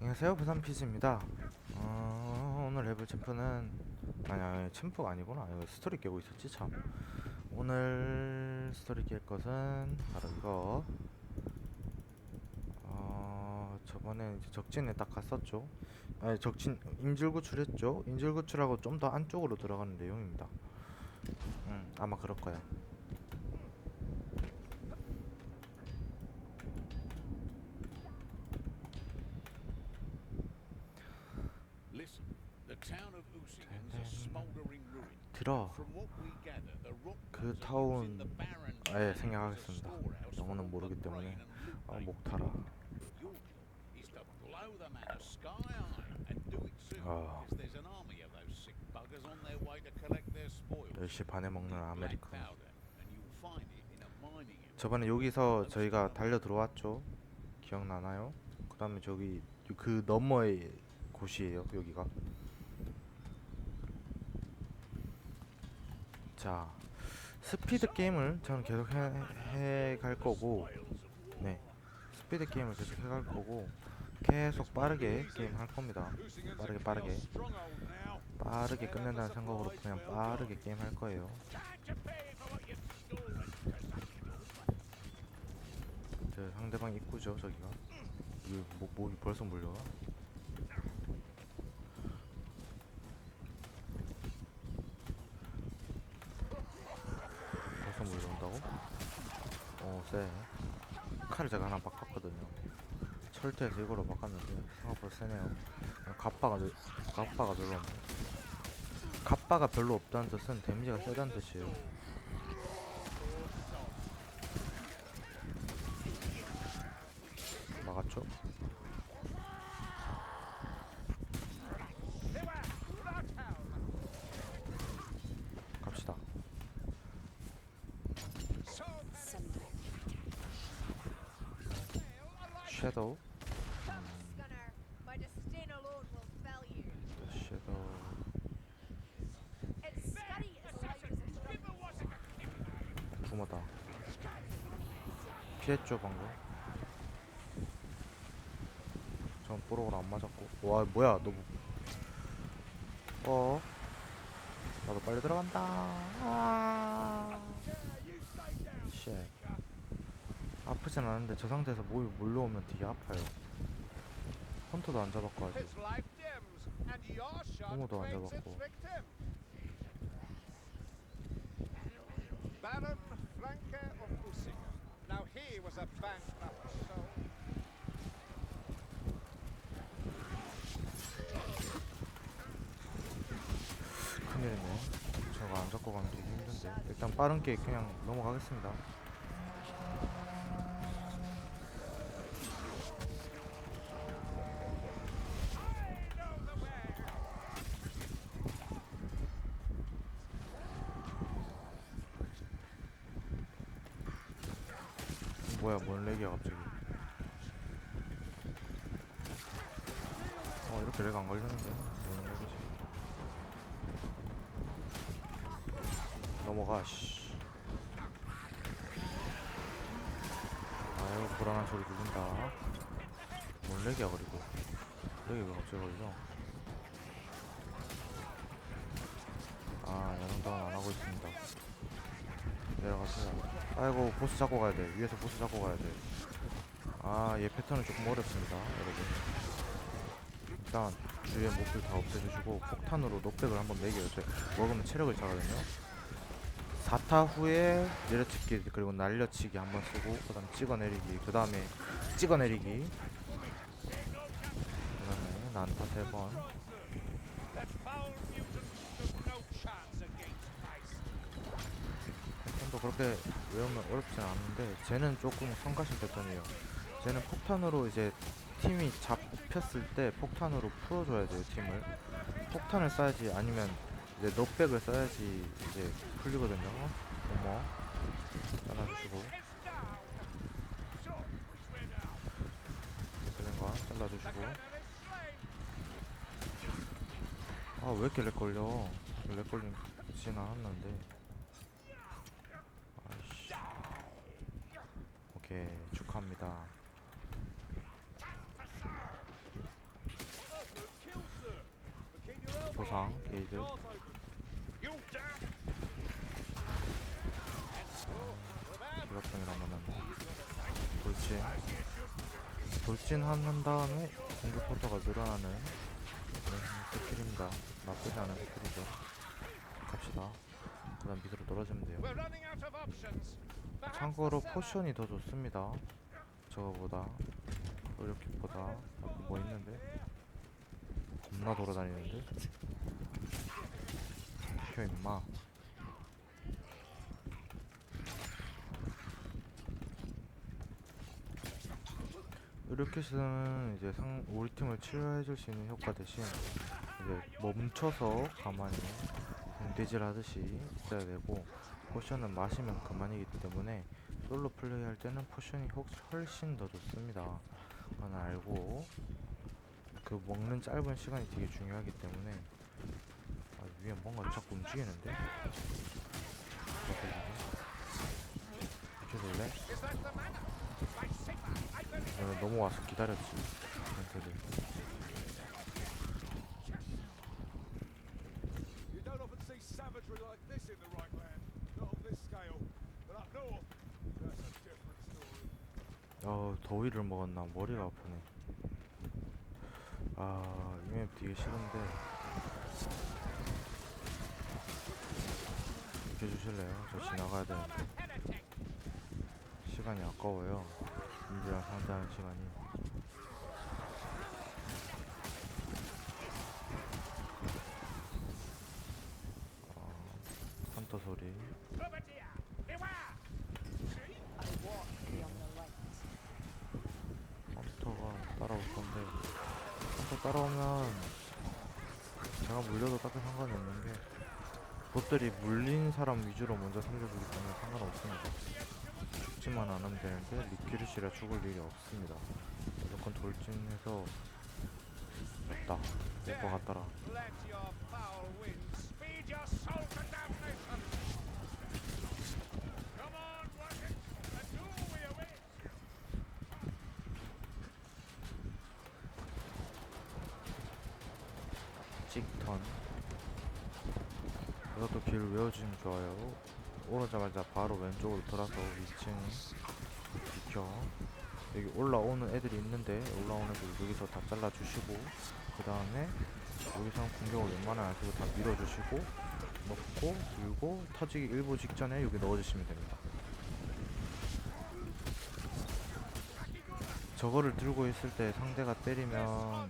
안녕하세요. 부산 피즈입니다. 어, 오늘 해볼 챔프는 아니 아니 챔프가 아니구나. 이거 스토리 깨고 있었지 참. 오늘 스토리 깰 것은 바로 이거. 어, 저번에 이제 적진에 딱 갔었죠. 아니 적진 인질구출 했죠. 인질구출하고 좀 더 안쪽으로 들어가는 내용입니다. 음 아마 그럴 거야 rock 그 guns are using 타운 the barren 아예 ground as a 생략하겠습니다 storehouse for 영어는 모르기 때문에 아 목타라 아. because there's an army of those sick buggers on their way to collect their spoils. 10시 반에 먹는 아메리카노. 저번에 여기서 저희가 달려 들어왔죠. 기억나나요? 그 다음에 저기 그 너머의 곳이에요. 여기가. 자, 스피드 게임을 저는 계속 해갈 거고, 네, 스피드 게임을 계속 해갈 거고, 계속 빠르게 게임 할 겁니다. 빠르게 빠르게 빠르게 끝낸다는 생각으로 그냥 빠르게 게임 할 거예요. 저 상대방 입구죠 저기가 뭐, 뭐 벌써 물려와? 벌써 물려온다고? 어쎄 칼을 제가 하나 바꿨거든요. 철퇴해서 이거로 바꿨는데 생각보다 세네요. 갑바가 늘- 갑바가 별로 없네. 갑바가 별로 없다는 뜻은 데미지가 세다는 뜻이에요 막았죠? 갑시다. 섀도우. 섀도우. 부모다. 피했죠 방금. 전 뽀록으로 안 맞았고. 와 뭐야 너. 뭐- 어. 나도 빨리 들어간다. 아. 아프진 않은데 저 상태에서 몸이 몰려오면 되게 아파요. 헌터도 안 잡았고 아직. 아무도 안 잡았고. Baron Franke of Usingen. Now he was a bankrupt soul. 큰일이네. 저거 안 잡고 가면 되게 힘든데. 일단 빠른 게 그냥 넘어가겠습니다. 뭐야, 뭔 렉이야, 갑자기. 어, 이렇게 렉 안 걸리는데. 뭔 렉이지? 넘어가 씨. 아유 불안한 소리 들린다 뭔 렉이야 그리고 렉이 왜 갑자기 걸려 아 야동다운 안하고 있습니다 내려가세요 아이고 보스 잡고 가야 돼. 위에서 보스 잡고 가야 돼. 아얘 패턴은 조금 어렵습니다 여러분. 일단 주위에 몹들 다 없애주시고 폭탄으로 녹백을 한번 매겨요. 저 먹으면 체력을 차거든요. 4타 후에 내려치기 그리고 날려치기 한번 쓰고 그 다음 찍어내리기 그 다음에 찍어내리기. 그 다음에 난타 3번 패턴도 그렇게 외우면 어렵진 않은데 쟤는 조금 성가신 패턴이에요. 쟤는 폭탄으로 이제 팀이 잡혔을 때 폭탄으로 풀어줘야 돼요 팀을. 폭탄을 쏴야지 아니면 이제 넉백을 써야지 이제 풀리거든요. 어머. 잘라주시고. 그런가 잘라주시고. 아 왜 이렇게 렉 걸려? 렉 걸리진 않았는데 오케이 축하합니다. 보상 에이드 기각성이라면은 돌진. 돌진한 다음에 공격 포터가 늘어나는 스킬입니다 나쁘지 않은 스킬이죠. 갑시다. 그 다음 밑으로 떨어지면 돼요. 참고로 포션이 더 좋습니다. 저거보다 이렇게보다 뭐 있는데? 겁나 돌아다니는데? 비켜 임마. 이렇게는 이제 상 우리 팀을 치료해줄 수 있는 효과 대신 이제 멈춰서 가만히 공대질 하듯이 있어야 되고 포션은 마시면 그만이기 때문에 솔로 플레이할 때는 포션이 혹 훨씬 더 좋습니다. 하나 알고 그 먹는 짧은 시간이 되게 중요하기 때문에 아, 위에 뭔가 자꾸 움직이는데? Sigma, I believe 너는 넘어와서 기다렸지 어 더위를 먹었나. 머리가 아프네. 아이 맵 되게 싫은데. 비켜주실래요? 저 지나가야 되는데. 시간이 아까워요. 님들이랑 상대하는 시간이. 어, 헌터 소리 Bombardier! Beware! 헌터가 따라올 건데 헌터 따라오면 제가 물려도 딱히 상관이 없는 게 봇들이 물린 사람 위주로 먼저 살려주기 때문에 상관없습니다. 죽지만 않으면 되는데 리퀴르시라 죽을 일이 없습니다. 무조건 돌진해서 됐다. 될것 같더라 이것도 길 외워주시면 좋아요. 오르자마자 바로 왼쪽으로 돌아서 2층 비켜. 여기 올라오는 애들이 있는데 올라오는 애들 여기서 다 잘라주시고 그 다음에 여기서는 공격을 웬만하면 안 쓰고 다 밀어주시고 넣고 들고 터지기 일부 직전에 여기 넣어주시면 됩니다. 저거를 들고 있을 때 상대가 때리면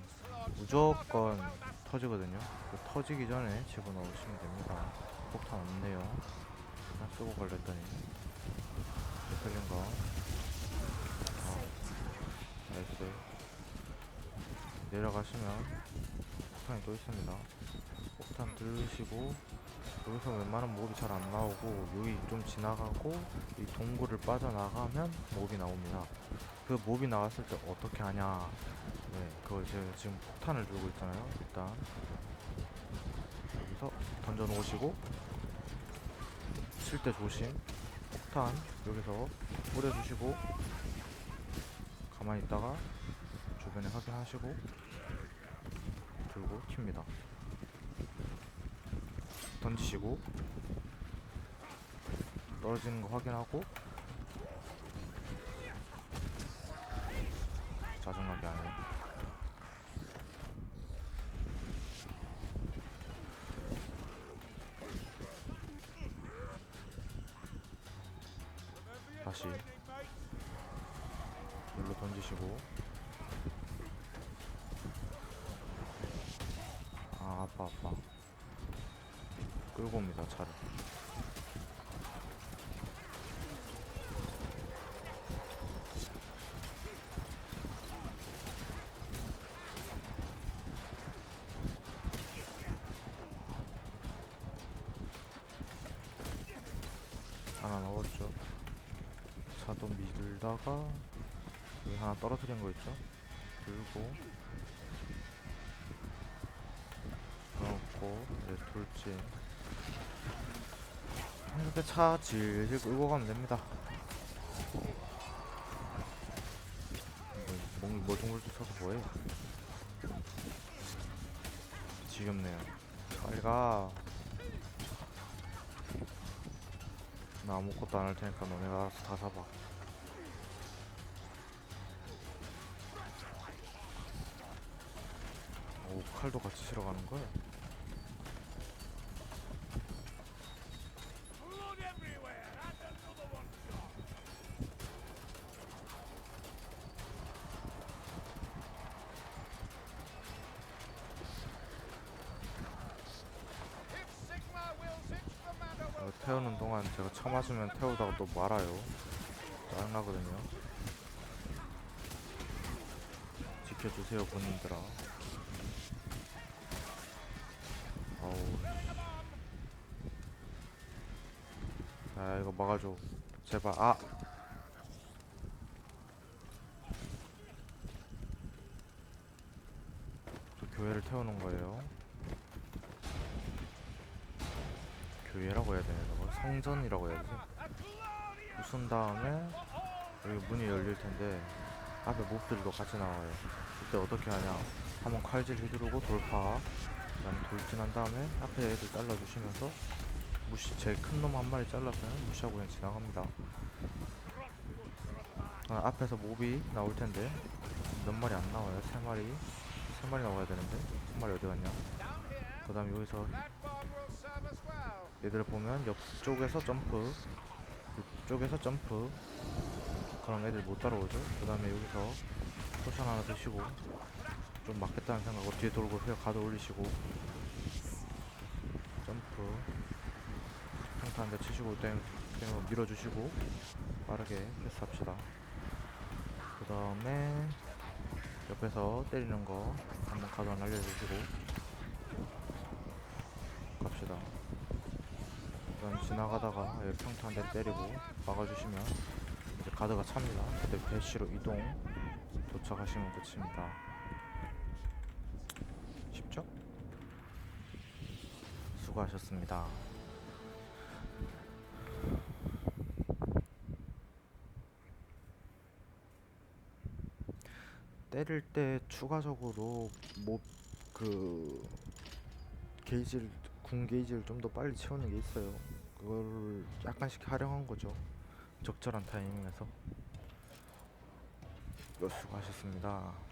무조건 터지거든요. 그 터지기 전에 집어넣으시면 됩니다. 폭탄 없네요. 그냥 쓰고 걸렸더니 틀린 거. 어, 나이스. 내려가시면 폭탄이 또 있습니다. 폭탄 들으시고 여기서 웬만한 몹이 잘 안 나오고 여기 좀 지나가고 이 동굴을 빠져나가면 몹이 나옵니다. 그 몹이 나왔을 때 어떻게 하냐 네, 그걸 제가 지금 폭탄을 들고 있잖아요. 일단 여기서 던져 놓으시고 칠 때 조심. 폭탄 여기서 뿌려주시고 가만히 있다가 주변에 확인하시고 들고 튑니다. 던지시고 떨어지는 거 확인하고 짜증나게 하네. 다시. 일로 던지시고. 아 아파 아파. 끌고 옵니다 차를. 하나 넣었죠 차도 밀다가 여기 하나 떨어뜨린 거 있죠? 들고. 넣고 이제 돌진. 이렇게 차 질질 끌고 가면 됩니다. 뭐, 뭐, 뭐 동굴도 쳐서 뭐해? 지겹네요. 빨리 가. 나 아무것도 안 할 테니까 너네가 알아서 다 잡아. 오, 칼도 같이 실어 가는 거야? 태우는 동안 제가 쳐맞으면 태우다가 또 말아요. 짜증나거든요. 지켜주세요, 본인들아. 어우. 자, 이거 막아줘. 제발, 아! 또 교회를 태우는 거예요. 교회라고 해야 되나? 성전이라고 해야 되지? 부순 다음에 여기 문이 열릴 텐데 앞에 몹들도 같이 나와요. 이때 어떻게 하냐? 한번 칼질 휘두르고 돌파. 그 다음에 돌진한 다음에 앞에 애들 잘라주시면서 무시 제일 큰 놈 한 마리 잘라서는 무시하고 그냥 지나갑니다. 아, 앞에서 몹이 나올 텐데 몇 마리 안 나와요? 세 마리, 세 마리 나와야 되는데 한 마리 어디 갔냐? here. 그다음 여기서 얘들 보면 옆쪽에서 점프 이쪽에서 점프. 그럼 애들 못 따라오죠. 그 다음에 여기서 포션 하나 드시고 좀 맞겠다는 생각으로 뒤에 돌고 회 가도 올리시고 점프. 평타 한대 치시고 땡 땡으로 밀어주시고 빠르게 패스 합시다. 그 다음에 옆에서 때리는 거 한번 하나 날려주시고 갑시다 그럼 지나가다가 여기 평타 한 대 때리고 막아주시면 이제 가드가 찹니다. 그때 배시로 이동 도착하시면 끝입니다. 쉽죠? 수고하셨습니다. 때릴 때 추가적으로 뭐 그 게이지를 궁 게이지를 좀 더 빨리 채우는 게 있어요. 그걸 약간씩 활용한 거죠. 적절한 타이밍에서. 수고하셨습니다.